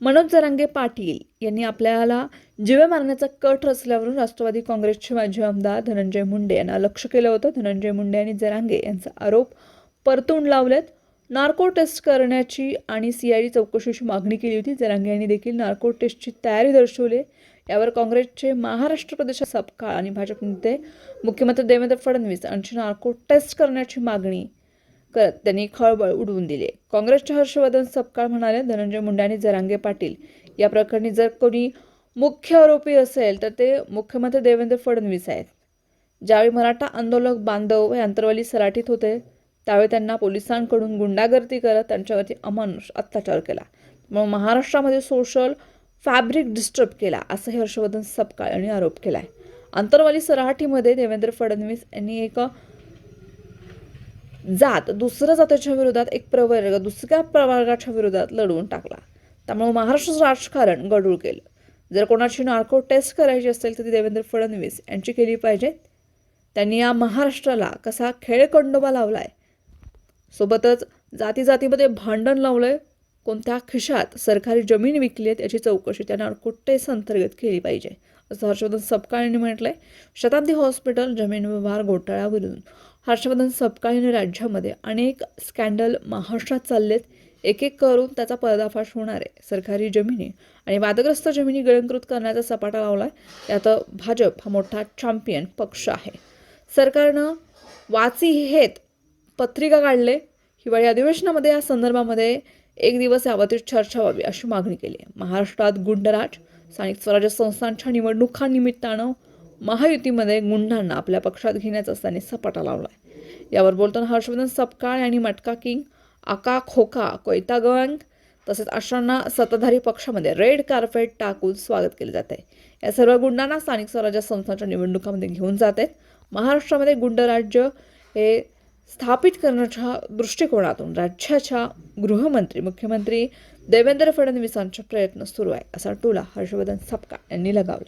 मनोज जरांगे पाटील यांनी आपल्याला जीवे मारण्याचा कट रचल्यावरून राष्ट्रवादी काँग्रेसचे माजी आमदार धनंजय मुंडे यांना लक्ष केलं होतं. धनंजय मुंडे आणि जरांगे यांचा आरोप परतून लावलेत. नार्को टेस्ट करण्याची आणि सीआयडी चौकशीची मागणी केली होती. जरांगे यांनी देखील नार्को टेस्टची तयारी दर्शवली. यावर काँग्रेसचे महाराष्ट्र प्रदेश सपकाळ आणि भाजप नेते मुख्यमंत्री देवेंद्र फडणवीस यांची नार्को टेस्ट करण्याची मागणी करत त्यांनी खळबळ उडवून दिली. काँग्रेसचे हर्षवर्धन सपकाळ म्हणाले धनंजय मुंडे आणि जरांगे पाटील या प्रकरणी जर कोणी मुख्य आरोपी असेल तर ते मुख्यमंत्री देवेंद्र फडणवीस आहेत. ज्यावेळी मराठा आंदोलक बांधव हे अंतरवाली सराटीत होते त्यावेळी त्यांना पोलिसांकडून गुंडागर्दी करत त्यांच्यावरती अमानुष अत्याचार केला. मग महाराष्ट्रामध्ये सोशल फॅब्रिक डिस्टर्ब केला असंही हर्षवर्धन सपकाळ यांनी आरोप केला आहे आंतरवाली सराटीमध्ये देवेंद्र फडणवीस यांनी एक जात दुसऱ्या जातीच्या विरोधात एक प्रवर्ग दुसऱ्या प्रवर्गाच्या विरोधात लढवून टाकला. त्यामुळे महाराष्ट्र राजकारण गडूळ केलं. जर कोणाची नार्को टेस्ट करायची असेल तर ती देवेंद्र फडणवीस यांची केली पाहिजे. त्यांनी या महाराष्ट्राला कसा खेळखंडोबा लावलाय. सोबतच जाती जातीमध्ये भांडण लावलंय. कोणत्या खिशात सरकारी जमीन विकली आहे याची चौकशी त्या नार्को टेस्ट अंतर्गत केली पाहिजे. असं हर्षवर्धन सपकाळ यांनी म्हटलंय. शताब्दी हॉस्पिटल जमीन व्यवहार घोटाळ्यावरून. हर्षवर्धन सपकाळ राज्यामध्ये अनेक स्कॅन्डल महाराष्ट्रात चाललेत. एक एक करून त्याचा पर्दाफाश होणार आहे. सरकारी जमिनी आणि वादग्रस्त जमिनी गळंकृत करण्याचा सपाटा लावला आहे यात भाजप हा मोठा चॅम्पियन पक्ष आहे. सरकारनं वाची हेत पत्रिका काढले. हिवाळी अधिवेशनामध्ये या संदर्भामध्ये एक दिवस यावरती चर्चा व्हावी अशी मागणी केली आहे. महाराष्ट्रात गुंडराज स्थानिक स्वराज्य संस्थांच्या निवडणुकांनिमित्तानं महायुतीमध्ये गुंडांना आपल्या पक्षात घेण्याचा त्यांनी सपाटा लावला आहे यावर बोलताना हर्षवर्धन सपकाळ आणि मटका किंग आका खोका कोयता गवांग तसेच अशांना सत्ताधारी पक्षामध्ये रेड कार्पेट टाकून स्वागत केले जात आहे या सर्व गुंडांना स्थानिक स्वराज्य संस्थांच्या निवडणुकामध्ये घेऊन जात आहेत महाराष्ट्रामध्ये गुंडराज्य हे स्थापित करण्याच्या दृष्टिकोनातून राज्याच्या गृहमंत्री मुख्यमंत्री देवेंद्र फडणवीसांचे प्रयत्न सुरू आहे असा टोला हर्षवर्धन सपकाळ यांनी लगावला